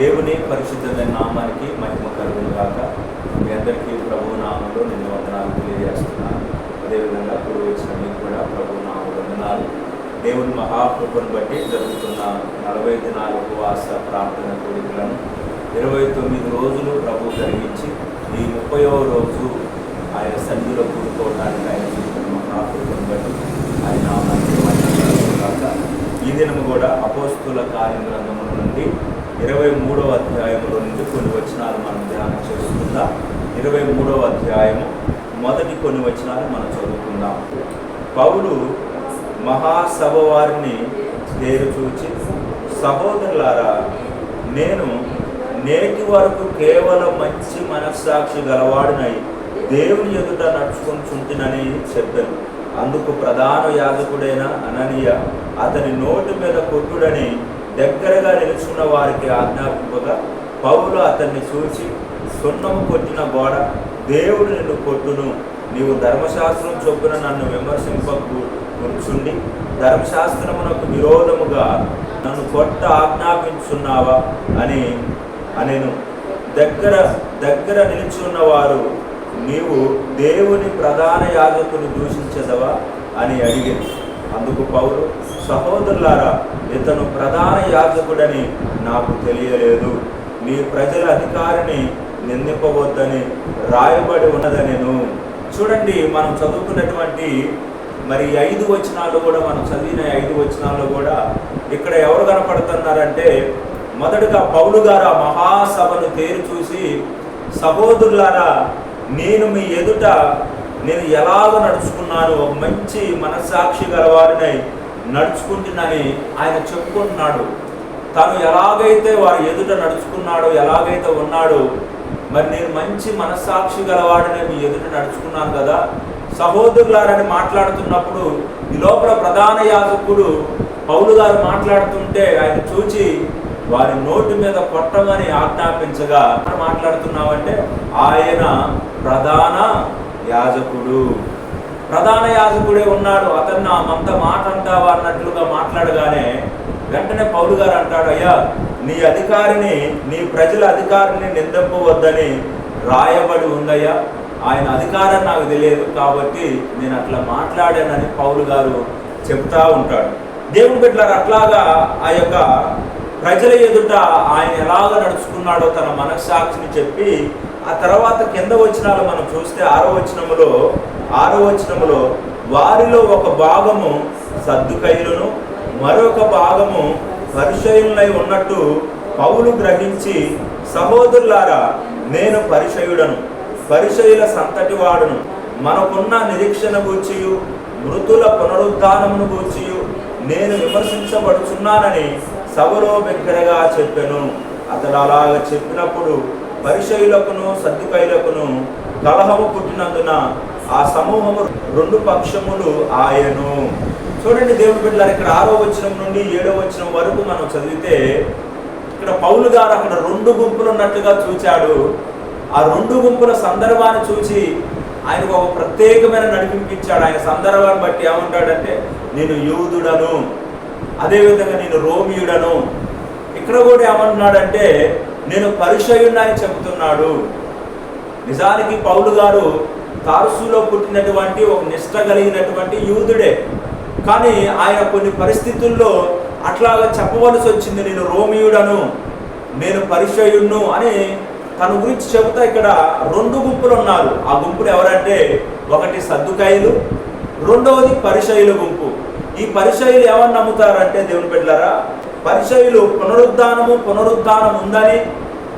దేవుని పరిశుద్ధమైన నామానికి మహిమ కలుగును కాక మీ అందరికీ ప్రభు నామంలో నేను వందనాలు తెలియజేస్తున్నాను. అదేవిధంగా గురువు వచ్చిన మీకు కూడా ప్రభు నామ వందనాలు. దేవుని మహాకృపను బట్టి జరుగుతున్న నలభై దినాల ఉపవాస ప్రార్థన కోరికలను ఇరవై తొమ్మిది రోజులు ప్రభు జరిగించి ఈ ముప్పయో రోజు ఆయన సన్నిధిలో కూడుకోవడానికి ఆయన చూపిన మహాకృపను బట్టి ఆయన మహిమ ఈ దినము కూడా అపోస్తుల కార్య గ్రంథముల నుండి ఇరవై మూడవ అధ్యాయంలో నుండి కొన్ని వచనాలు మనం ధ్యానం చేసుకుందాం ఇరవై మూడవ అధ్యాయము మొదటి కొన్ని వచనాలు మనం చదువుకుందాం. పౌలు మహాసభ వారిని పేరు చూచి సహోదరులారా నేను నేటి వరకు కేవలం మంచి మనస్సాక్షి గలవాడినై దేవుని ఎదుట నడుచుకుంటుంటినని చెప్పాను. అందుకు ప్రధాన యాజకుడైన అననీయ అతని నోటి మీద కొట్టుడని దగ్గరగా నిలుచున్న వారికి ఆజ్ఞాపింపగా పౌలు అతన్ని చూసి సున్నము కొట్టిన గోడ దేవుడు నిన్ను కొట్టును. నీవు ధర్మశాస్త్రం చొప్పున నన్ను విమర్శింపకు కూర్చుండి ధర్మశాస్త్రమునకు విరోధముగా నన్ను కొట్ట ఆజ్ఞాపించున్నావా? అని అనేను. దగ్గర దగ్గర నిలుచున్నవారు నీవు దేవుని ప్రధాన యాజకుని దూషించదవా? అని అడిగింది అందుకు పౌరు సహోదరులారా ఇతను ప్రధాన యాజకుడని నాకు తెలియలేదు. మీ ప్రజల అధికారిని నిందింపవద్దని రాయబడి ఉన్నదనేను. చూడండి మనం చదువుకున్నటువంటి మరి ఐదు వచనాలు కూడా మనం చదివిన ఐదు వచనాల్లో కూడా ఇక్కడ ఎవరు కనపడుతున్నారంటే మొదటగా పౌలు గారు ఆ మహాసభను తేరు చూసి సహోదరులారా నేను మీ ఎదుట నేను ఎలాగ నడుచుకున్నాను. ఒక మంచి మనస్సాక్షి గలవారినై. నడుచుకుంటున్నని ఆయన చెప్పుకుంటున్నాడు. తను ఎలాగైతే వారి ఎదుట నడుచుకున్నాడో ఎలాగైతే ఉన్నాడో మరి నేను మంచి మనస్సాక్షి గలవాడిని మీ ఎదుట నడుచుకున్నాను కదా. సహోదరులారని మాట్లాడుతున్నప్పుడు ఈ లోపల ప్రధాన యాజకుడు పౌలు గారు మాట్లాడుతుంటే ఆయన చూచి వారి నోటి మీద కొట్టమని ఆజ్ఞాపించగా మాట్లాడుతున్నామంటే ఆయన ప్రధాన యాజకుడు. ప్రధాన యాజకుడే ఉన్నాడు అతన్ని ఆ మంత మాట అంటావా అన్నట్లుగా మాట్లాడగానే వెంటనే పౌలు గారు అంటాడు అయ్యా నీ అధికారిని నీ ప్రజల అధికారిని నిందింపవద్దని రాయబడి ఉందయ్యా. ఆయన అధికారం నాకు తెలియదు కాబట్టి నేను అట్లా మాట్లాడానని పౌలు గారు చెప్తా ఉంటాడు. దేవుడు బిడ్డలారు అట్లాగా ఆ యొక్క ప్రజల ఎదుట ఆయన ఎలాగ నడుచుకున్నాడో తన మనస్సాక్షిని చెప్పి ఆ తర్వాత కింద వచ్చినాలు మనం చూస్తే ఆరో వచనములో ఆరో వచనంలో వారిలో ఒక భాగము సర్దుకైలును మరొక భాగము పరిచయులై ఉన్నట్టు పౌలు గ్రహించి సహోదరులారా నేను పరిచయుడను పరిచయుల సంతటి వాడును. మనకున్న నిరీక్షణ గూర్చియు మృతుల పునరుద్ధానమును గూర్చియు నేను విమర్శించబడుచున్నానని సభలో బిగ్గరగా చెప్పాను. అతడు అలాగ చెప్పినప్పుడు పరిచయులకును సర్దుకైలకును కలహము పుట్టినందున ఆ సమూహము రెండు పక్షములు ఆయను. చూడండి దేవుని బిడ్డలారు ఇక్కడ ఆరో వచనం నుండి ఏడో వచనం వరకు మనం చదివితే ఇక్కడ పౌలు గారు అక్కడ రెండు గుంపులు ఉన్నట్టుగా చూచాడు. ఆ రెండు గుంపుల సందర్భాన్ని చూసి ఆయనకు ఒక ప్రత్యేకమైన నడిపించాడు ఆయన సందర్భాన్ని బట్టి ఏమంటాడంటే నేను యూదుడను. అదేవిధంగా నేను రోమియుడను. ఇక్కడ కూడా ఏమంటున్నాడంటే నేను పరిచయుడిని అని చెబుతున్నాడు. నిజానికి పౌలు గారు తారుసులో పుట్టినటువంటి ఒక నిష్ట కలిగినటువంటి యూదుడే. కానీ ఆయన కొన్ని పరిస్థితుల్లో అట్లాగా చెప్పవలసి వచ్చింది నేను రోమియుడను నేను పరిచయుడును అని తన గురించి చెబుతా ఇక్కడ రెండు గుంపులు ఉన్నారు ఆ గుంపులు ఎవరంటే ఒకటి సర్దుకాయలు రెండవది పరిచయుల గుంపు. ఈ పరిచయులు ఏమని నమ్ముతారంటే దేవుని బిడ్డలారా పరిచయులు పునరుద్ధానము పునరుద్ధానం ఉందని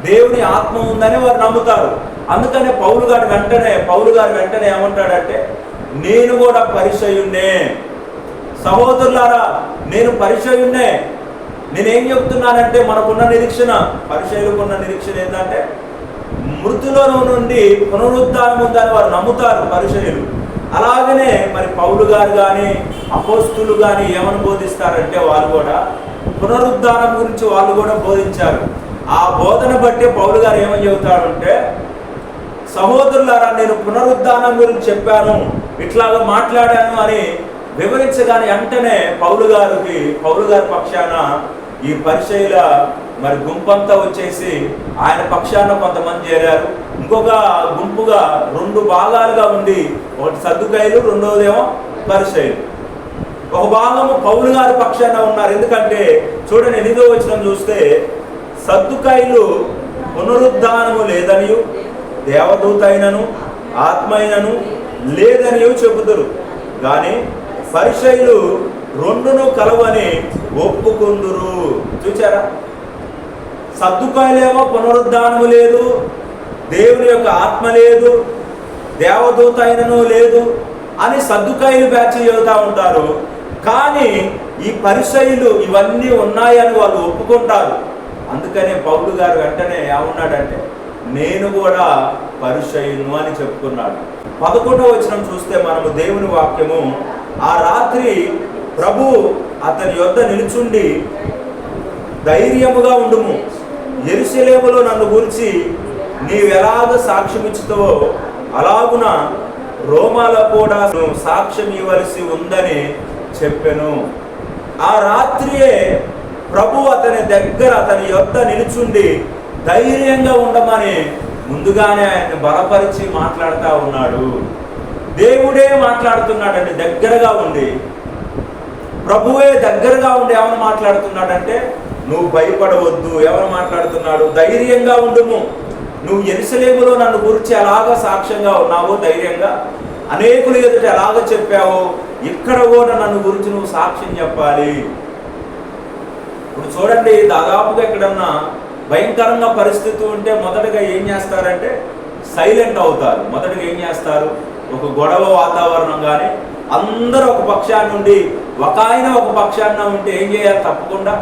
దేవుని ఆత్మ ఉందని వారు నమ్ముతారు. అందుకనే పౌలు గారు వెంటనే పౌలు గారు వెంటనే ఏమంటాడంటే నేను కూడా పరిచయున్నే సహోదరులారా నేను పరిచయున్నే నేనేం చెప్తున్నానంటే మనకున్న నిరీక్షణ పరిచయులకున్న నిరీక్షణ ఏంటంటే మృతుల నుండి పునరుద్ధానం ఉందని వారు నమ్ముతారు పరిచయులు. అలాగనే మరి పౌలు గారు కానీ అపోస్తులు కానీ ఏమని బోధిస్తారంటే వాళ్ళు కూడా పునరుద్ధానం గురించి వాళ్ళు కూడా బోధించారు. ఆ బోధన బట్టి పౌలు గారు ఏమని చెబుతాడంటే సహోదరులారా నేను పునరుద్ధానం గురించి చెప్పాను ఇట్లాగా మాట్లాడాను అని వివరించగానే వెంటనే పౌలు గారికి పౌలు గారి పక్షాన ఈ పరిచయుల మరి గుంపంతా వచ్చేసి ఆయన పక్షాన కొంతమంది చేరారు. ఇంకొక గుంపుగా రెండు భాగాలుగా ఉండి ఒకటి సర్దుకాయలు రెండోదేమో పరిచయలు. ఒక భాగము పౌలు గారి పక్షాన ఉన్నారు. ఎందుకంటే చూడండి ఎనిమిదో వచ్చిన చూస్తే సర్దుకాయలు పునరుద్ధానము లేదనియు దేవదూత అయినను ఆత్మ అయినను లేదనియు చెబుతారు కానీ పరిశైలు రెండును కలవని ఒప్పుకుందురు. చూచారా? సర్దుకాయలేమో పునరుద్ధానము లేదు దేవుని యొక్క ఆత్మ లేదు దేవదూత అయినను లేదు అని సర్దుకాయలు బ్యాచ్ చెబుతూ ఉంటారు. కానీ ఈ పరిశైలు ఇవన్నీ ఉన్నాయని వాళ్ళు ఒప్పుకుంటారు. అందుకనే పౌలు గారు వెంటనే ఏమన్నాడంటే నేను కూడా పరిశైలు అని చెప్పుకున్నాడు. పదకొండవ వచనం చూస్తే మనము దేవుని వాక్యము ఆ రాత్రి ప్రభు అతని యొద్ద నిలుచుండి ధైర్యముగా ఉండుము. ఎరుసలేములో నన్ను గురించి నీవెలాగ సాక్ష్యం ఇచ్చుతావో అలాగున రోమాలో కూడా సాక్ష్యం ఇవ్వవలసి ఉందని చెప్పెను. ఆ రాత్రియే ప్రభు అతని దగ్గర అతని యొద్ద నిలుచుండి ధైర్యంగా ఉండమని ముందుగానే ఆయన్ని బలపరిచి మాట్లాడుతూ ఉన్నాడు. దేవుడే మాట్లాడుతున్నాడండి దగ్గరగా ఉండి ప్రభువే దగ్గరగా ఉండి ఏమని మాట్లాడుతున్నాడంటే నువ్వు భయపడవద్దు ఎవరు మాట్లాడుతున్నాడు? ధైర్యంగా ఉండుము. నువ్వు ఎరుసలేములో నన్ను గురించి ఎలాగ సాక్ష్యంగా ఉన్నావో ధైర్యంగా అనేకులు ఎదుట ఎలాగ చెప్పావో ఇక్కడ కూడా నన్ను గురించి నువ్వు సాక్ష్యం చెప్పాలి. ఇప్పుడు చూడండి దాదాపుగా ఎక్కడన్నా భయంకరంగా పరిస్థితి ఉంటే మొదటగా ఏం చేస్తారంటే సైలెంట్ అవుతారు. మొదటగా ఏం చేస్తారు? ఒక గొడవ వాతావరణం కానీ అందరూ ఒక పక్షాన్ని ఉండి ఒక ఆయన ఒక పక్షాన్న ఉంటే ఏం చేయాలి? తప్పకుండా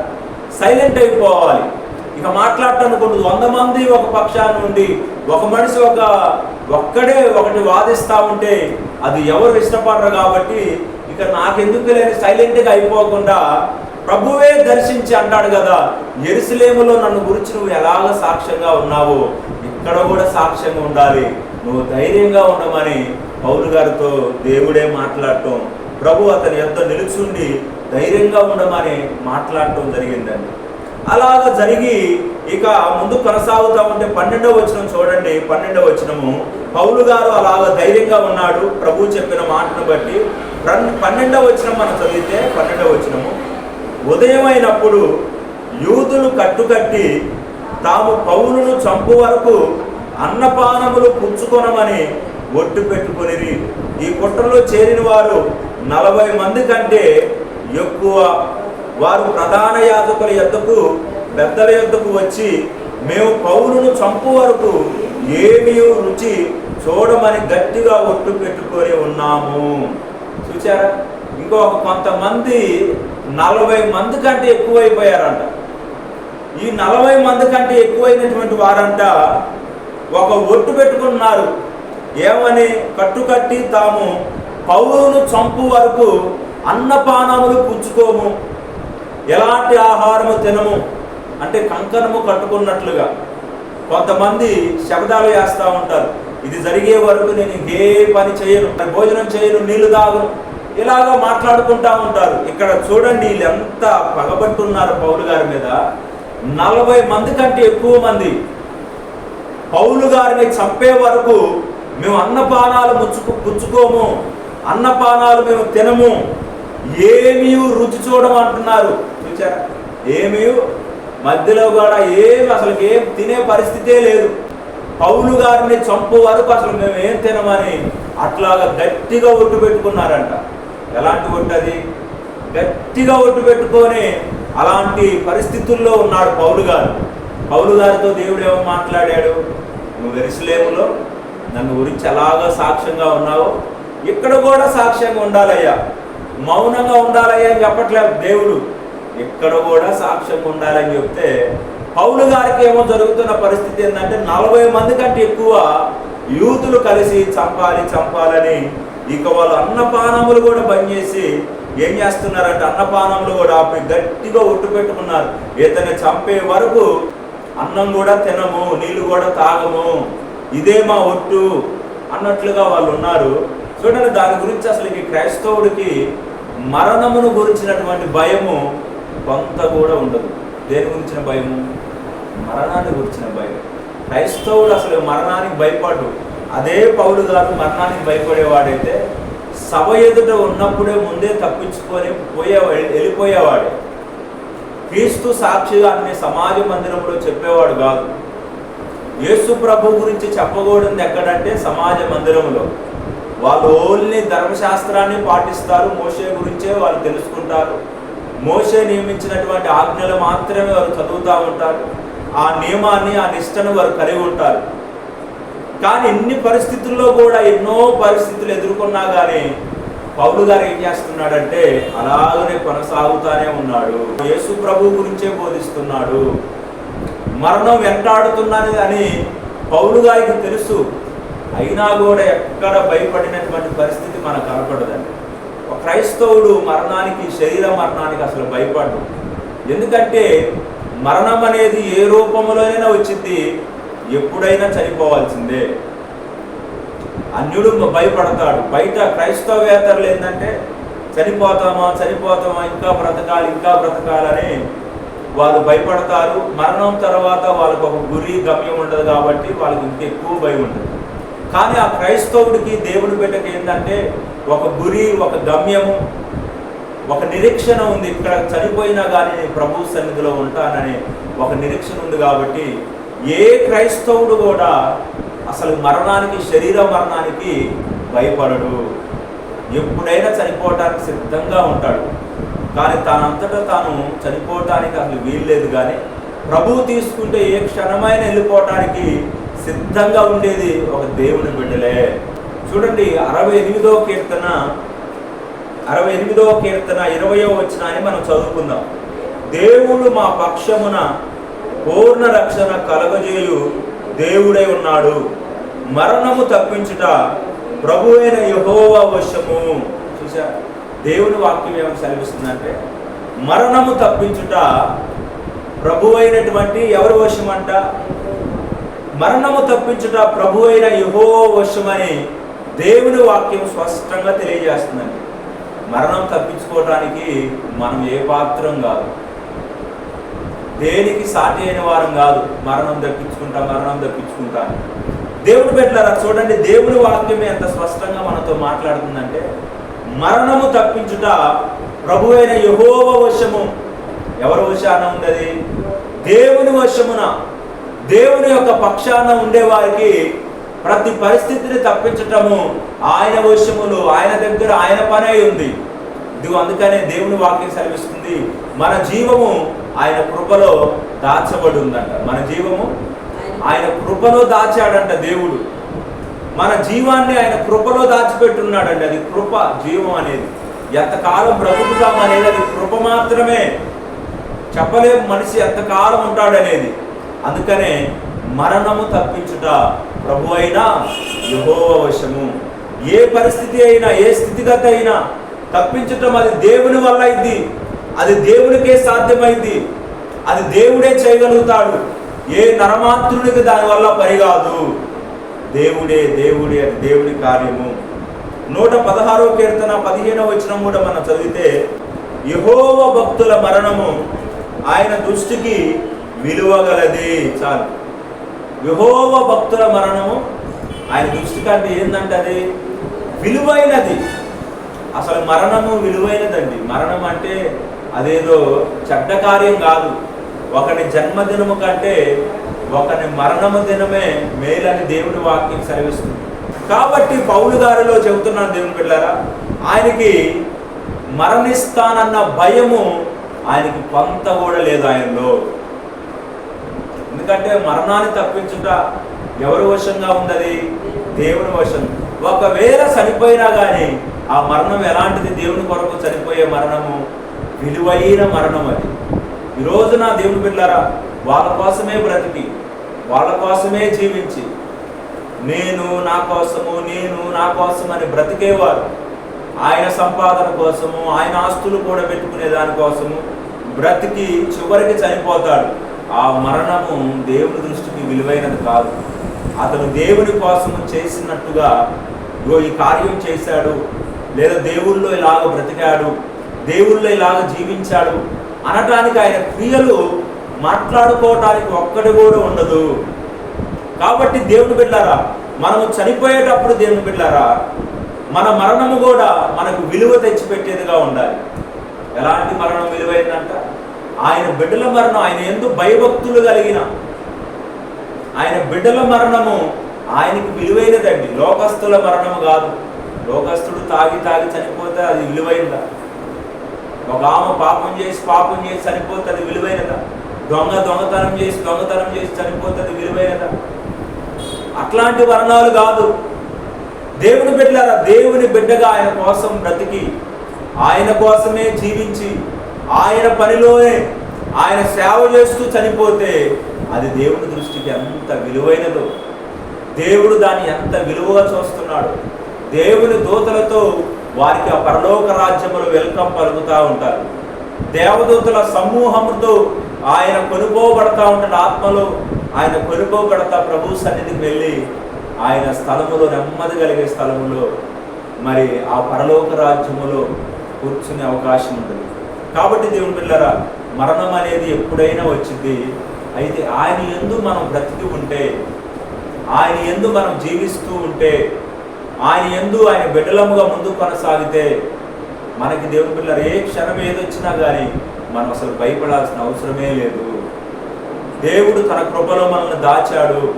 సైలెంట్ అయిపోవాలి. ఇక మాట్లాడటం ఉండదు. వంద మంది ఒక పక్షాన్ని ఉండి ఒక మనిషి ఒక ఒక్కడే ఒకటి వాదిస్తూ ఉంటే అది ఎవరు ఇష్టపడరు కాబట్టి ఇక నాకెందుకు లేని సైలెంట్గా అయిపోకుండా ప్రభువే దర్శించి అంటాడు కదా ఎరుసలేములో నన్ను గురించి నువ్వు ఎలాగ సాక్ష్యంగా ఉన్నావో ఇక్కడ కూడా సాక్ష్యంగా ఉండాలి. నువ్వు ధైర్యంగా ఉండమని పౌరు గారితో దేవుడే మాట్లాడటం ప్రభు అతని ఎంత నిలుచుండి ధైర్యంగా ఉండమని మాట్లాడటం జరిగిందండి. అలాగ జరిగి ఇక ముందు కొనసాగుతా ఉంటే పన్నెండవ వచనం చూడండి పన్నెండవ వచనము. పౌలు గారు అలాగ ధైర్యంగా ఉన్నాడు ప్రభు చెప్పిన మాటను బట్టి. పన్నెండవ వచనం మనం చదివితే పన్నెండవ వచనము. ఉదయమైనప్పుడు యూదులు కట్టుకట్టి తాము పౌలును చంపు వరకు అన్నపానములు పుచ్చుకొనమని ఒట్టు పెట్టుకుని ఈ కుట్రలో చేరిన వారు నలభై మంది కంటే ఎక్కువ. వారు ప్రధాన యాజకుల యొద్దకు పెద్దల యొద్దకు వచ్చి మేము పౌరును చంపు వరకు ఏమీ రుచి చూడమని గట్టిగా ఒట్టు పెట్టుకొని ఉన్నాము. చూచారా? ఇంకొక కొంతమంది నలభై మంది కంటే ఎక్కువైపోయారంట. ఈ నలభై మంది కంటే ఎక్కువైనటువంటి వారంట ఒక ఒట్టు పెట్టుకున్నారు ఏమని? కట్టుకట్టి తాము పౌరును చంపు వరకు అన్నపానములు పుచ్చుకోము. ఎలాంటి ఆహారము తినము? అంటే కంకణము కట్టుకున్నట్లుగా. కొంతమంది శబ్దాలు వేస్తూ ఉంటారు. ఇది జరిగే వరకు నేను ఏ పని చేయను. భోజనం చేయను నీళ్ళు తాగను. ఇలాగో మాట్లాడుకుంటా ఉంటారు. ఇక్కడ చూడండి వీళ్ళు ఎంత పగబట్టున్నారు పౌలు గారి మీద. నలభై మంది కంటే ఎక్కువ మంది పౌలు గారిని చంపే వరకు మేము అన్నపానాలు ముచ్చుకు పుచ్చుకోము అన్నపానాలు మేము తినము. ఏమీ రుచి చూడమంటున్నారు చూచారా ఏమీ మధ్యలో కూడా ఏమి అసలు ఏం తినే పరిస్థితే లేదు. పౌలు గారిని చంపు వరకు అసలు మేము ఏం తినమని అట్లాగా గట్టిగా ఒట్టు పెట్టుకున్నారంట. ఎలాంటి ఒట్టు అది? గట్టిగా ఒట్టు పెట్టుకొని అలాంటి పరిస్థితుల్లో ఉన్నాడు పౌలు గారు. పౌలు గారితో దేవుడు ఏమో మాట్లాడాడు? నువ్వు వెరిసలేములో నన్ను గురించి ఎలాగో సాక్ష్యంగా ఉన్నావో ఇక్కడ కూడా సాక్ష్యంగా ఉండాలయ్యా. మౌనంగా ఉండాలయ్యా అని చెప్పట్లేదు దేవుడు. ఇక్కడ కూడా సాక్ష్యంగా ఉండాలని చెప్తే పౌలు గారికి ఏమో జరుగుతున్న పరిస్థితి ఏంటంటే నలభై మంది కంటే ఎక్కువ యూతులు కలిసి చంపాలి చంపాలని ఇక వాళ్ళు అన్నపానములు కూడా బంద్ చేసి ఏం చేస్తున్నారంటే అన్నపానములు కూడా ఆపి గట్టిగా ఒట్టు పెట్టుకున్నారు. ఇతను చంపే వరకు అన్నం కూడా తినము నీళ్ళు కూడా తాగము. ఇదే మా ఒట్టు అన్నట్లుగా వాళ్ళు ఉన్నారు. చూడండి దాని గురించి అసలు ఈ క్రైస్తవుడికి మరణమును గురించినటువంటి భయము కొంత కూడా ఉండదు. దేని గురించిన భయము? మరణాన్ని గురించిన భయం. క్రైస్తవుడు అసలు మరణానికి భయపడు అదే పౌరుడు గారు మరణానికి భయపడేవాడైతే సభ ఎదుట ఉన్నప్పుడే ముందే తప్పించుకొని పోయే వెళ్ళిపోయేవాడు. క్రీస్తు సాక్షిగా అన్ని సమాజ మందిరంలో చెప్పేవాడు కాదు. యేసు ప్రభు గురించి చెప్పకూడదు ఎక్కడంటే సమాజ మందిరంలో. వాళ్ళు ఓన్లీ ధర్మశాస్త్రాన్ని పాటిస్తారు మోసే గురించే వాళ్ళు తెలుసుకుంటారు. మోసే నియమించినటువంటి ఆజ్ఞలు మాత్రమే వారు చదువుతూ ఉంటారు. ఆ నియమాన్ని ఆ నిష్టను వారు కలిగి ఉంటారు. కానీ ఎన్ని పరిస్థితుల్లో కూడా ఎన్నో పరిస్థితులు ఎదుర్కొన్నా కానీ పౌలు గారు ఏం చేస్తున్నాడంటే అలాగనే కొనసాగుతానే ఉన్నాడు. యేసు ప్రభు గురించే బోధిస్తున్నాడు. మరణం వెంటాడుతున్నది అని పౌలు గారికి తెలుసు. అయినా కూడా ఎక్కడ భయపడినటువంటి పరిస్థితి మనకు కనపడదండి. ఒక క్రైస్తవుడు మరణానికి శరీర మరణానికి అసలు భయపడదు ఎందుకంటే మరణం అనేది ఏ రూపంలోనైనా వచ్చింది. ఎప్పుడైనా చనిపోవాల్సిందే. అన్యుడు భయపడతాడు. బయట క్రైస్తవేతరులు ఏంటంటే చనిపోతామా చనిపోతామా ఇంకా బ్రతకాలి ఇంకా బ్రతకాలని వాళ్ళు భయపడతారు. మరణం తర్వాత వాళ్ళకు ఒక గురి గమ్యం ఉండదు కాబట్టి వాళ్ళకి ఇంకెక్కువ భయం ఉంటుంది కానీ ఆ క్రైస్తవుడికి దేవుడి బిడ్డకి ఏంటంటే ఒక గురి ఒక గమ్యము ఒక నిరీక్షణ ఉంది. ఇక్కడ చనిపోయినా కానీ నేను ప్రభు సన్నిధిలో ఉంటానని ఒక నిరీక్షణ ఉంది కాబట్టి ఏ క్రైస్తవుడు కూడా అసలు మరణానికి శరీర మరణానికి భయపడడు. ఎప్పుడైనా చనిపోవటానికి సిద్ధంగా ఉంటాడు. కానీ తానంతటా తాను చనిపోవటానికి అసలు వీల్లేదు కానీ ప్రభువు తీసుకుంటే ఏ క్షణమైన వెళ్ళిపోవటానికి సిద్ధంగా ఉండేది ఒక దేవుని బిడ్డలే. చూడండి అరవై ఎనిమిదో కీర్తన అరవై ఎనిమిదో కీర్తన ఇరవయో వచ్చిన అని మనం చదువుకుందాం. దేవుడు మా పక్షమున పూర్ణ రక్షణ కలగజేయు దేవుడై ఉన్నాడు. మరణము తప్పించుట ప్రభు అయిన యహోవ వశము. చూసా దేవుని వాక్యం ఏమని సెలవిస్తుందంటే మరణము తప్పించుట ప్రభు అయినటువంటి ఎవరి వశం అంట మరణము తప్పించుట ప్రభు అయిన యహో వశమని దేవుని వాక్యం స్పష్టంగా తెలియజేస్తుందండి. మరణం తప్పించుకోవడానికి మనం ఏ పాత్రం కాదు. దేనికి సాటి అయిన వారం కాదు. మరణం తప్పించుకుంటా మరణం తప్పించుకుంటా దేవుడు పెట్టారా చూడండి దేవుని వాక్యమే ఎంత స్పష్టంగా మనతో మాట్లాడుతుందంటే మరణము తప్పించుట ప్రభు అయిన యహోవ వశము. ఎవరి వశాన ఉన్నది? దేవుని వశమున. దేవుని యొక్క పక్షాన ఉండేవారికి ప్రతి పరిస్థితిని తప్పించటము ఆయన వశములు ఆయన దగ్గర ఆయన పనే ఉంది. ఇది అందుకనే దేవుని వాక్యం సెలవిస్తుంది. మన జీవము ఆయన కృపలో దాచబడి ఉందంట మన జీవము? ఆయన కృపలో దాచాడంట దేవుడు. మన జీవాన్ని ఆయన కృపలో దాచిపెట్టున్నాడండి అది కృప జీవం అనేది. ఎంతకాలం బ్రతుకుతాం అనేది అది కృప మాత్రమే. చెప్పలేము మనిషి ఎంతకాలం ఉంటాడనేది. అందుకనే మరణము తప్పించుట ప్రభు అయినా యహోవశము ఏ పరిస్థితి అయినా ఏ స్థితిగత అయినా తప్పించటం అది దేవుని వల్ల ఇది అది దేవుడికే సాధ్యమైంది. అది దేవుడే చేయగలుగుతాడు. ఏ నరమాత్రునికి దానివల్ల పని కాదు దేవుడే దేవుడే అది దేవుడి కార్యము. నూట పదహారో కీర్తన పదిహేనో వచ్చిన కూడా మనం చదివితే యహోవ భక్తుల మరణము ఆయన దృష్టికి విలువగలది. చాలు. యహోవ భక్తుల మరణము ఆయన దృష్టి కంటే ఏంటంటే అది? విలువైనది. అసలు మరణము విలువైనదండి. మరణం అంటే అదేదో చెడ్డ కార్యం కాదు. ఒకని జన్మదినము కంటే ఒకని మరణము దినమే మేలని దేవుడి వాక్యం సెలవిస్తుంది. కాబట్టి పౌలు గారిలో చెబుతున్నాను దేవుని బిడ్డారా ఆయనకి మరణిస్తానన్న భయము ఆయనకి కొంత కూడా లేదు ఆయనలో. ఎందుకంటే మరణాన్ని తప్పించుట ఎవరి వశంగా ఉన్నది? దేవుని వశం. ఒకవేళ చనిపోయినా కానీ ఆ మరణం ఎలాంటిది? దేవుని కొరకు చనిపోయే మరణము విలువైన మరణం అది. ఈరోజు నా దేవుని బిడ్డారా వాళ్ళ కోసమే బ్రతికి వాళ్ళ కోసమే జీవించి నేను నా కోసము నేను నా కోసం అని బ్రతికేవారు ఆయన సంపాదన కోసము ఆయన ఆస్తులు కూడా పెట్టుకునే దానికోసము బ్రతికి చివరికి చనిపోతాడు. ఆ మరణము దేవుని దృష్టికి విలువైనది కాదు. అతను దేవుని కోసం చేసినట్టుగా ఇగో ఈ కార్యం చేశాడు లేదా దేవుళ్ళు ఇలాగ బ్రతికాడు దేవుళ్ళు ఇలాగ జీవించాడు. అనటానికి ఆయన క్రియలు మాట్లాడుకోవటానికి ఒక్కటి కూడా ఉండదు. కాబట్టి దేవుని బిడ్డారా మనము చనిపోయేటప్పుడు దేవుని బిడ్డారా మన మరణము కూడా మనకు విలువ తెచ్చిపెట్టేదిగా ఉండాలి. ఎలాంటి మరణం విలువైందంట? ఆయన బిడ్డల మరణం ఆయన ఎందుకు భయభక్తులు కలిగిన ఆయన బిడ్డల మరణము ఆయనకి విలువైనదండి. లోకస్తుల మరణము కాదు. లోకస్తుడు తాగి తాగి చనిపోతే అది విలువైందా? ఒక ఆమె పాపం చేసి పాపం చేసి చనిపోతుంది విలువైనదా? దొంగ దొంగతనం చేసి దొంగతనం చేసి చనిపోతుంది విలువైనదా? అట్లాంటి వర్ణాలు కాదు. దేవుని బిడ్డలారా దేవుని బిడ్డగా ఆయన కోసం బ్రతికి ఆయన కోసమే జీవించి ఆయన పనిలోనే ఆయన సేవ చేస్తూ చనిపోతే అది దేవుని దృష్టికి ఎంత విలువైనదో. దేవుడు దాన్ని ఎంత విలువగా చూస్తున్నాడు. దేవుని దూతలతో వారికి ఆ పరలోక రాజ్యములు వెల్కమ్ పలుకుతూ ఉంటారు. దేవదూతుల సమూహముతో ఆయన కొనుకోబడతా ఉంటాడు ఆత్మలు ఆయన కొనుకోబడతా ప్రభు సన్నిధికి వెళ్ళి ఆయన స్థలములో నెమ్మది కలిగే స్థలములో మరి ఆ పరలోక రాజ్యములో కూర్చునే అవకాశం ఉంటుంది. కాబట్టి దేవుని పిల్లరా మరణం అనేది ఎప్పుడైనా వచ్చింది. అయితే ఆయన ఎందు మనం బ్రతికి ఉంటే ఆయన ఎందు మనం జీవిస్తూ ఉంటే ఆయన ఎందు ఆయన బిడ్డలముగా ముందుకు కొనసాగితే మనకి దేవుని పిల్లలు ఏ క్షణం ఏదొచ్చినా కానీ మనం అసలు భయపడాల్సిన అవసరమే లేదు. దేవుడు తన కృపలో మనల్ని దాచాడు.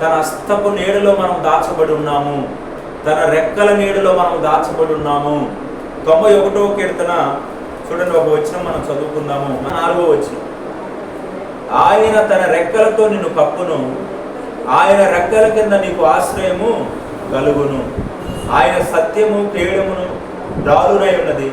తన హస్తపు నీడలో మనం దాచబడి ఉన్నాము. తన రెక్కల నీడలో మనం దాచబడి ఉన్నాము. తొంభై ఒకటో కీర్తన చూడండి ఒక వచ్చిన మనం చదువుకుందాము. నాలుగో వచ్చిన ఆయన తన రెక్కలతో నిన్ను కప్పును. ఆయన రెక్కల కింద నీకు ఆశ్రయము. కలుగును. ఆయన సత్యము కేడమును దారునై ఉన్నది.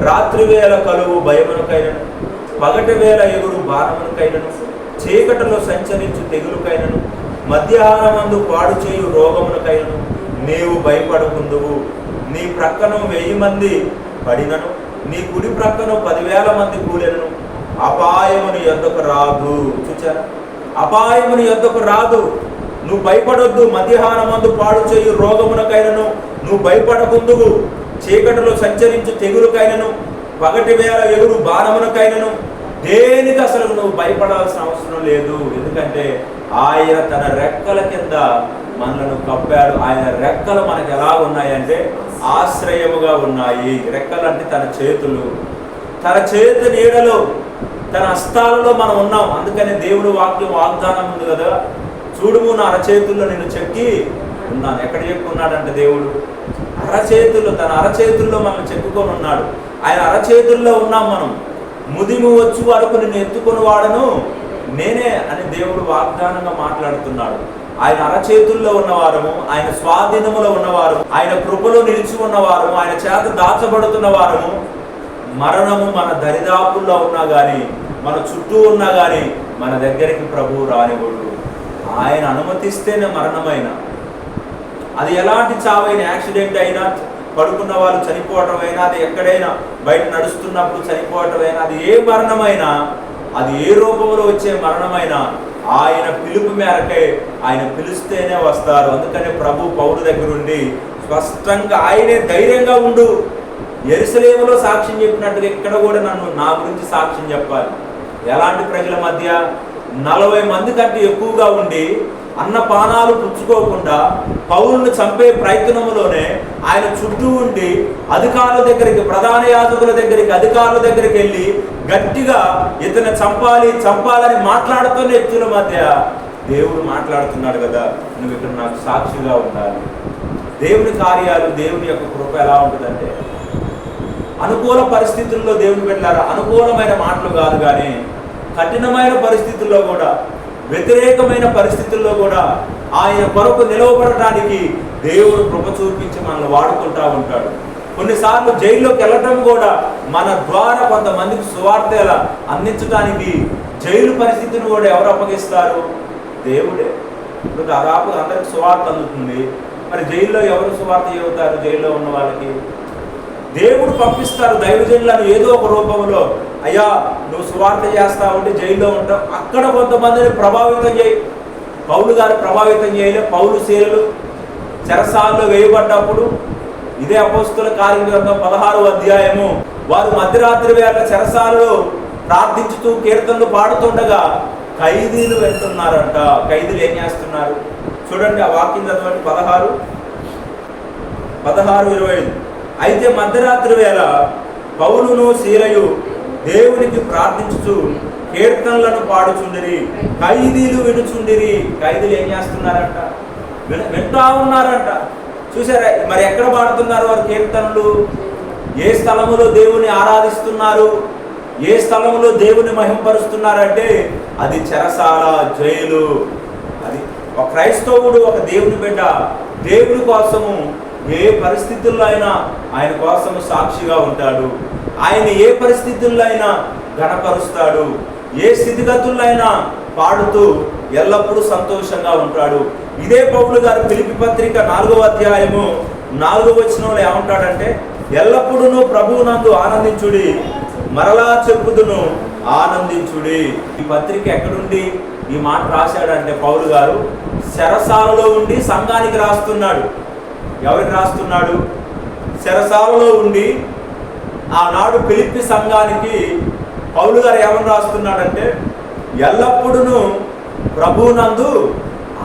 రాత్రి వేళ కలుగు భయమునకైనను. పగటి వేళ ఎగురు భారమునకైనను. చీకటిలో సంచరించు తెగులుకైనను. మధ్యాహ్నమందు పాడు చేయు రోగమునకైనను నీవు భయపడకుందువు. నీ ప్రక్కను వెయ్యి మంది పడినను. నీ కుడి ప్రక్కను పదివేల మంది కూలెను అపాయముని యొద్దకు రాదు. చూచారా? అపాయముని యొద్దకు రాదు. నువ్వు భయపడొద్దు మధ్యాహ్నమందు పాడు చేయు రోగమునకైనను. నువ్వు భయపడకుందువు చీకటిలో సంచరించు తెగులుకైనను. పగటి వేళ ఎగురు బాణమునకైనను. దేనికి అసలు నువ్వు భయపడాల్సిన అవసరం లేదు? ఎందుకంటే ఆయన తన రెక్కల కింద మనలను కప్పాడు. ఆయన రెక్కలు మనకు ఎలా ఉన్నాయంటే ఆశ్రయముగా ఉన్నాయి. రెక్కలు అంటే తన చేతులు. తన చేతి నీడలో తన హస్తాలలో మనం ఉన్నాం. అందుకనే దేవుడు వాక్యం వాగ్దానం ఉంది కదా చూడుము నా అరచేతుల్లో నేను చెక్కి ఉన్నాను. ఎక్కడ చెప్పుకున్నాడంటే దేవుడు? అరచేతుల్లో తన అరచేతుల్లో మనం చెప్పుకొని ఉన్నాడు. ఆయన అరచేతుల్లో ఉన్నాం మనం. ముదిము వచ్చు వరకు నిన్ను ఎత్తుకొని వాడను నేనే అని దేవుడు వాగ్దానంగా మాట్లాడుతున్నాడు. ఆయన అరచేతుల్లో ఉన్నవారము ఆయన స్వాధీనములో ఉన్నవారు ఆయన కృపలో నిలిచి ఉన్నవారు ఆయన చేత దాచబడుతున్న వారము మరణము మన దరిదాపుల్లో ఉన్నా కానీ మన చుట్టూ ఉన్నా కానీ మన దగ్గరికి ప్రభువు రానివ్వడు. ఆయన అనుమతిస్తేనే మరణమైన. అది ఎలాంటి చావైన యాక్సిడెంట్ అయినా పడుకున్న వాళ్ళు చనిపోవటం అయినా అది ఎక్కడైనా బయట నడుస్తున్నప్పుడు చనిపోవటం అయినా అది ఏ మరణమైనా అది ఏ రూపంలో వచ్చే మరణమైనా ఆయన పిలుపు మేరకే ఆయన పిలిస్తేనే వస్తారు. అందుకనే ప్రభు పౌరు దగ్గర ఉండి స్పష్టంగా ఆయనే ధైర్యంగా ఉండు. ఎరుసలేములో సాక్ష్యం చెప్పినట్టుగా ఇక్కడ కూడా నన్ను నా గురించి సాక్ష్యం చెప్పాలి. ఎలాంటి ప్రజల మధ్య నలభై మంది కంటే ఎక్కువగా ఉండి అన్నపానాలు పుచ్చుకోకుండా పౌరులను చంపే ప్రయత్నంలోనే ఆయన చుట్టూ ఉండి అధికారుల దగ్గరికి ప్రధాన యాజకుల దగ్గరికి అధికారుల దగ్గరికి వెళ్ళి గట్టిగా ఇతను చంపాలి చంపాలని మాట్లాడుతున్న వ్యక్తుల మధ్య దేవుడు మాట్లాడుతున్నాడు కదా నువ్వు ఇక్కడ నాకు సాక్షిగా ఉండాలి. దేవుని కార్యాలు దేవుని యొక్క కృప ఎలా ఉంటుందంటే అనుకూల పరిస్థితుల్లో దేవుని పెట్టారా అనుకూలమైన మాటలు కాదు కానీ కఠినమైన పరిస్థితుల్లో కూడా వ్యతిరేకమైన పరిస్థితుల్లో కూడా ఆయన కొరకు నిలవబడటానికి దేవుడు కృప చూపించి మనల్ని వాడుకుంటా ఉంటాడు. కొన్నిసార్లు జైల్లోకి వెళ్ళటం కూడా మన ద్వారా కొంతమందికి సువార్త అందించడానికి జైలు పరిస్థితిని కూడా ఎవరు అప్పగిస్తారు? దేవుడే. ఇప్పుడు దాదాపు అందరికి సువార్త అందుతుంది. మరి జైల్లో ఎవరు సువార్త చెబుతారు? జైల్లో ఉన్న వాళ్ళకి? దేవుడు పంపిస్తారు దైవజనులను ఏదో ఒక రూపంలో. అయ్యా నువ్వు సువార్త చేస్తా ఉంటే జైల్లో ఉంటావు. అక్కడ కొంతమందిని ప్రభావితం చేయి. పౌలు గారు ప్రభావితం చేయలే. పౌలు శీలలు చెరసాల్లో వేయబడ్డప్పుడు ఇదే అపోస్తుల కార్యక్రమం పదహారు అధ్యాయము. వారు మధ్యరాత్రి వేళ చెరసాలలో ప్రార్థించుతూ కీర్తనలు పాడుతుండగా ఖైదీలు వెళ్తున్నారంట. ఖైదీలు ఏం చేస్తున్నారు? చూడండి ఆ వాక్యం చదవండి. పదహారు పదహారు ఇరవై ఐదు. అయితే మధ్యరాత్రి వేళ పౌలును శీలయు దేవునికి ప్రార్థించుచు కీర్తనలను పాడుచుండిరి ఖైదీలు వినుచుండిరి. ఖైదీలు ఏం చేస్తున్నారంట? విన వింటా ఉన్నారంట. చూసారా మరి ఎక్కడ పాడుతున్నారు వారు కీర్తనలు? ఏ స్థలములో దేవుని ఆరాధిస్తున్నారు? ఏ స్థలంలో దేవుని మహింపరుస్తున్నారంటే అది చెరసాల జైలు. అది ఒక క్రైస్తవుడు ఒక దేవుని బిడ్డ దేవుని కోసము ఏ పరిస్థితుల్లో అయినా ఆయన కోసం సాక్షిగా ఉంటాడు. ఆయన ఏ పరిస్థితుల్లో అయినా గణపరుస్తాడు. ఏ స్థితిగతుల్లో అయినా పాడుతూ ఎల్లప్పుడూ సంతోషంగా ఉంటాడు. ఇదే పౌలు గారు పిలిపి పత్రిక నాలుగవ అధ్యాయము నాలుగవ వచనంలో ఏమంటాడంటే ఎల్లప్పుడూ ప్రభువునందు ఆనందించుడి మరలా చెప్పుదును ఆనందించుడి. ఈ పత్రిక ఎక్కడుండి ఈ మాట రాశాడంటే పౌలు గారు శరసాలలో ఉండి సంఘానికి రాస్తున్నాడు. ఎవరికి రాస్తున్నాడు? శరసాలలో ఉండి ఆనాడు పిలిపి సంఘానికి పౌలు గారు ఏమని రాస్తున్నాడంటే ఎల్లప్పుడూ ప్రభువునందు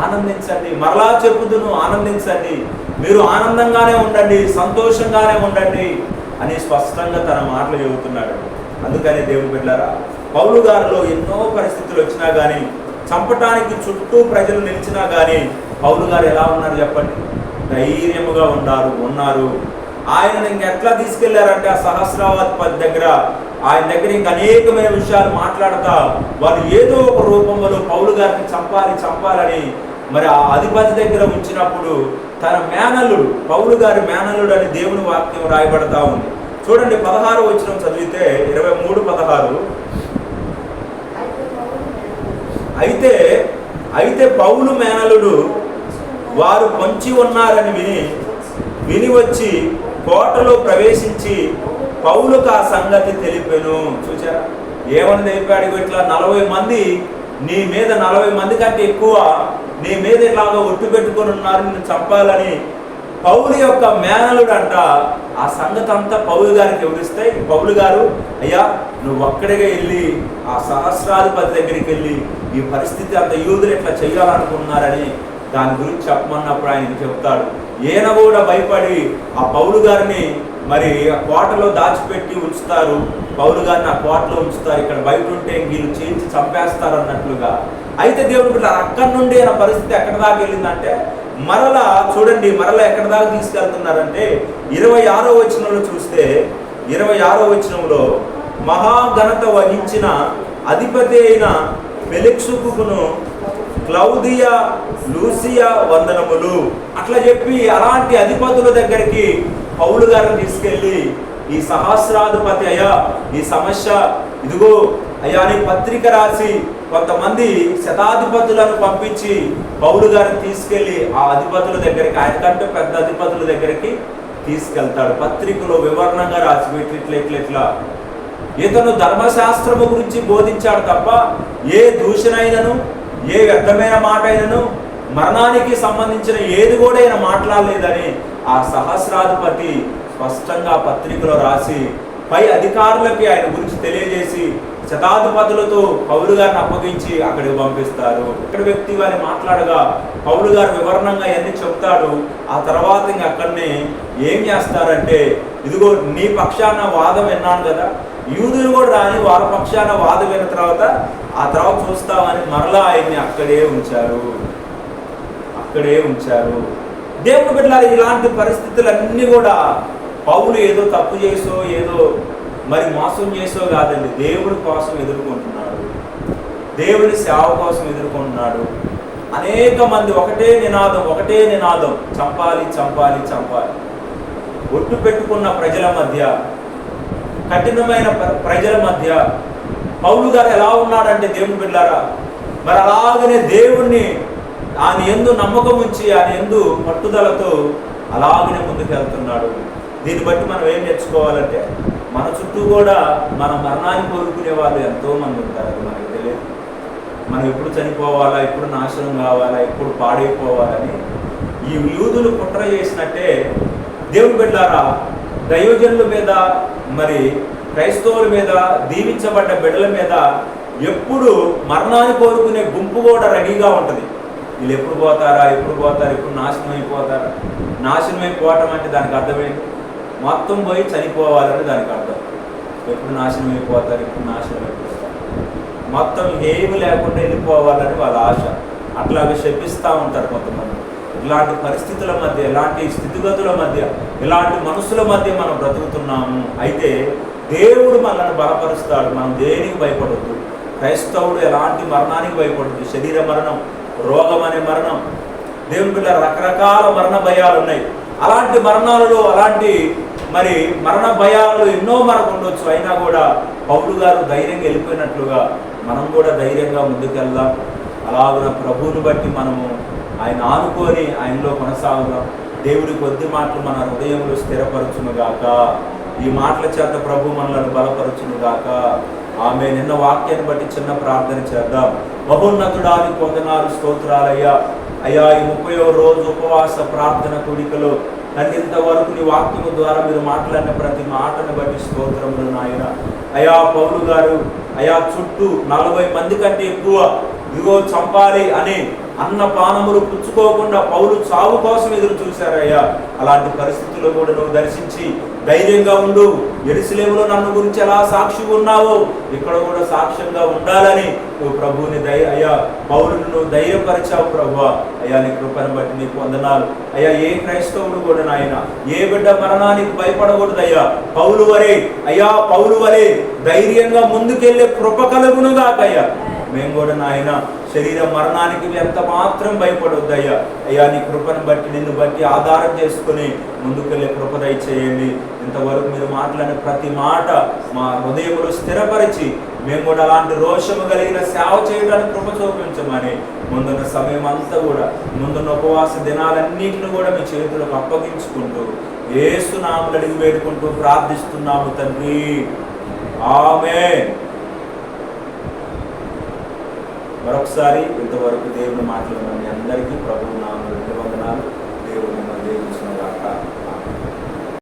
ఆనందించండి మరలా చెప్పుదును ఆనందించండి మీరు ఆనందంగానే ఉండండి సంతోషంగానే ఉండండి అని స్పష్టంగా తన మాటలు చెబుతున్నాడు. అందుకని దేవుని బిడ్డారా పౌలు గారిలో ఎన్నో పరిస్థితులు వచ్చినా కానీ చంపటానికి చుట్టూ ప్రజలు నిలిచినా కానీ పౌలు గారు ఎలా ఉన్నారు చెప్పండి? ధైర్యముగా ఉన్నారు ఉన్నారు. ఆయనను ఇంకెట్లా తీసుకెళ్ళారంటే ఆ సహస్రావతి దగ్గర? ఆయన దగ్గర ఇంక అనేకమైన విషయాలు మాట్లాడతా వాళ్ళు ఏదో ఒక రూపంలో పౌలు గారిని చంపాలి చంపాలని మరి ఆ అధిపతి దగ్గర ఉంచినప్పుడు తన మేనల్లుడు పౌలు గారి మేనల్లుడు అని దేవుని వాక్యం రాయబడతా ఉంది. చూడండి పదహారు వచ్చిన చదివితే ఇరవై మూడు పదహారు. అయితే అయితే పౌలు మేనలుడు వారు పొంచి ఉన్నారని విని విని వచ్చి కోటలో ప్రవేశించి పౌలుకు ఆ సంగతి తెలిపెను. చూచారా ఏమని తెలిపాడు ఇట్లా నలభై మంది నీ మీద నలభై మంది కంటే ఎక్కువ నీ మీద ఇట్లాగా ఒట్టు పెట్టుకొని ఉన్నారు నిన్ను చంపాలని పౌలు యొక్క మేనలుడు అంట ఆ సంగతి అంతా పౌలు గారికి వివరిస్తే పౌలు గారు అయ్యా నువ్వు ఒక్కడిగా వెళ్ళి ఆ సహస్రాధిపతి దగ్గరికి వెళ్ళి ఈ పరిస్థితి అంత యూదులు ఇట్లా చేయాలనుకున్నారని దాని గురించి చెప్పమన్నప్పుడు ఆయన చెప్తాడు? ఈయన కూడా భయపడి ఆ పౌలు గారిని మరి ఆ కోటలో దాచిపెట్టి ఉంచుతారు. పౌలు గారిని ఆ కోటలో ఉంచుతారు. ఇక్కడ బయట ఉంటే వీళ్ళు చేయించి చంపేస్తారు అన్నట్లుగా. అయితే దేవుడు బిడ్డ అక్కడి నుండి అయిన పరిస్థితి ఎక్కడ దాకా వెళ్ళిందంటే మరలా చూడండి మరలా ఎక్కడ దాకా తీసుకెళ్తున్నారంటే ఇరవై ఆరో వచనంలో చూస్తే ఇరవై ఆరో వచనంలో మహాఘనత వహించిన అధిపతి అయిన ఫెలిక్సుకును క్లౌదియా లూసియా వందనములు. అట్లా చెప్పి అలాంటి అధిపతుల దగ్గరికి పౌలు గారిని తీసుకెళ్ళి ఈ సహస్రాధిపతి అయ్యా ఈ సమస్య ఇదిగో అయ్యా అని పత్రిక రాసి కొంతమంది శతాధిపతులను పంపించి పౌలు గారిని తీసుకెళ్ళి ఆ అధిపతుల దగ్గరికి ఆయన కంటే పెద్ద అధిపతుల దగ్గరికి తీసుకెళ్తాడు. పత్రికలో వివరణంగా రాసి పెట్టి ఇట్లా ఇట్లా ఇట్లా. ఇతను ధర్మశాస్త్రము గురించి బోధించాడు తప్ప ఏ దూషణైనను ఏ వ్యర్థమైన మాట అయినను మరణానికి సంబంధించిన ఏది కూడా ఆయన మాట్లాడలేదని ఆ సహస్రాధిపతి స్పష్టంగా పత్రికలో రాసి పై అధికారులకి ఆయన గురించి తెలియజేసి శతాధిపతులతో పౌలు గారిని అప్పగించి అక్కడికి పంపిస్తారు. ఇక్కడ వ్యక్తి వారిని మాట్లాడగా పౌలు గారు వివరణంగా ఎన్ని చెప్తాడు ఆ తర్వాత ఇంక అక్కడనే ఏం చేస్తారంటే ఇదిగో నీ పక్షాన వాదం విన్నాను కదా యూదులు కూడా రాని వాళ్ళ పక్షాన వాదం విన్న తర్వాత ఆ తర్వాత చూస్తామని మరలా ఆయన్ని అక్కడే ఉంచారు. అక్కడే ఉంచారు. దేవుడు బిడ్డలారు ఇలాంటి పరిస్థితులన్నీ కూడా పౌలు ఏదో తప్పు చేసో ఏదో మరి మోసం చేసో కాదండి. దేవుడి కోసం ఎదుర్కొంటున్నాడు. దేవుడి సేవ కోసం ఎదుర్కొంటున్నాడు. అనేక మంది ఒకటే నినాదం ఒకటే నినాదం. చంపాలి చంపాలి చంపాలి. ఒట్టు పెట్టుకున్న ప్రజల మధ్య కఠినమైన ప్ర- ప్రజల మధ్య పౌలు గారు ఎలా ఉన్నాడంటే దేవుని బిడ్డారా మరి అలాగనే దేవుణ్ణి ఆయన ఎందు నమ్మకం ఉంచి ఆయన ఎందు పట్టుదలతో అలాగనే ముందుకు వెళ్తున్నాడు దీన్ని బట్టి మనం ఏం నేర్చుకోవాలంటే మన చుట్టూ కూడా మన మరణాన్ని కోరుకునే వాళ్ళు ఎంతో మంది ఉంటారు అది మనకి తెలియదు. మనం ఎప్పుడు చనిపోవాలా ఎప్పుడు నాశనం కావాలా ఎప్పుడు పాడైపోవాలని ఈ యూదులు కుట్ర చేసినట్టే దేవుడు బిడ్డారా ప్రయోజనుల మీద మరి క్రైస్తవుల మీద దీవించబడ్డ బిడ్డల మీద ఎప్పుడు మరణాన్ని కోరుకునే గుంపు కూడా రెడీగా ఉంటుంది. వీళ్ళు ఎప్పుడు పోతారా ఎప్పుడు పోతారు ఎప్పుడు నాశనం అయిపోతారా? నాశనం అయిపోవటం అంటే దానికి అర్థమేంటి మొత్తం పోయి చనిపోవాలని దానికి అర్థం. ఎప్పుడు నాశనం అయిపోతారు ఎప్పుడు నాశనం అయిపోతారు. మొత్తం ఏమి లేకుండా వెళ్ళిపోవాలని వాళ్ళ ఆశ. అట్లాగే శపిస్తూ ఉంటారు కొంతమంది. ఇలాంటి పరిస్థితుల మధ్య ఇలాంటి స్థితిగతుల మధ్య ఇలాంటి మనుషుల మధ్య మనం బ్రతుకుతున్నాము. అయితే దేవుడు మనల్ని బలపరుస్తాడు. మనం దేనికి భయపడద్దు? క్రైస్తవుడు ఎలాంటి మరణానికి భయపడద్దు? శరీర మరణం రోగం అనే మరణం దేవుని పిల్ల రకరకాల మరణ భయాలు ఉన్నాయి. అలాంటి మరణాలలో అలాంటి మరి మరణ భయాలు ఎన్నో మనకు ఉండొచ్చు. అయినా కూడా పౌరుడు గారు ధైర్యంగా వెళ్ళిపోయినట్లుగా మనం కూడా ధైర్యంగా ముందుకెళ్దాం. అలాగున ప్రభువుని బట్టి మనము ఆయన ఆనుకొని ఆయనలో కొనసాగుదాం. దేవుడి కొద్ది మాటలు మన హృదయంలో స్థిరపరచునుగాక ఈ మాటల చేత ప్రభు మనలను బలపరచునుగాక ఆమె నిన్న వాక్యాన్ని బట్టి చిన్న ప్రార్థన చేద్దాం. మహోన్నతుడాది పొందనాలు స్తోత్రాలయ్యా. అయ్యా ఈ ముప్పై రోజు ఉపవాస ప్రార్థన కూడికలో నన్ను వరకు నీ వాక్యము ద్వారా మీరు మాట్లాడిన ప్రతి మాటను బట్టి స్తోత్రములు నాయన. అయా పౌలు గారు అయా చుట్టూ నలభై మంది కంటే ఎక్కువ ఇదిగో చంపాలి అని అన్న పానములు పుచ్చుకోకుండా పౌలు చావు కోసం ఎదురు చూశారయ్యా. అలాంటి పరిస్థితుల్లో కూడా నువ్వు దర్శించి ధైర్యంగా ఉండు. ఎరుసలేములో నన్ను గురించి ఎలా సాక్షి ఉన్నావో ఇక్కడ కూడా సాక్ష్యంగా ఉండాలని నువ్వు ప్రభువుని ధై అయ్యా పౌరుని నువ్వు ధైర్యపరిచావు ప్రభు అయ్యా నీ కృపను బట్టి నీకు వందనాలు. అయ్యా ఏ క్రైస్తవుడు కూడా నాయన ఏ బిడ్డ మరణానికి భయపడకూడదు అయ్యా పౌలు వరే అయ్యా పౌలు వరే ధైర్యంగా ముందుకెళ్ళే కృప కలుగునుగాకయ్యా మేము కూడా నాయన శరీర మరణానికి ఎంత మాత్రం భయపడొద్దయ్యా. అయ్యా నీ కృపను బట్టి నిన్ను బట్టి ఆధారం చేసుకుని ముందుకెళ్ళే కృప దయచేయండి. ఇంతవరకు మీరు మాట్లాడిన ప్రతి మాట మా హృదయంలో స్థిరపరిచి మేము కూడా అలాంటి రోషము కలిగిన సేవ చేయడానికి కృప చూపించమని ముందున్న సమయం అంతా కూడా ముందున్న ఉపవాస దినాలన్నింటిని కూడా మీ చేతులకు అప్పగించుకుంటూ ఏసునాములు అడిగి వేడుకుంటూ ప్రార్థిస్తున్నాము తండ్రి. ఆమె మరొకసారి ఇంతవరకు దేవుని మాట్లాడిన అందరికీ ప్రభువు నామలు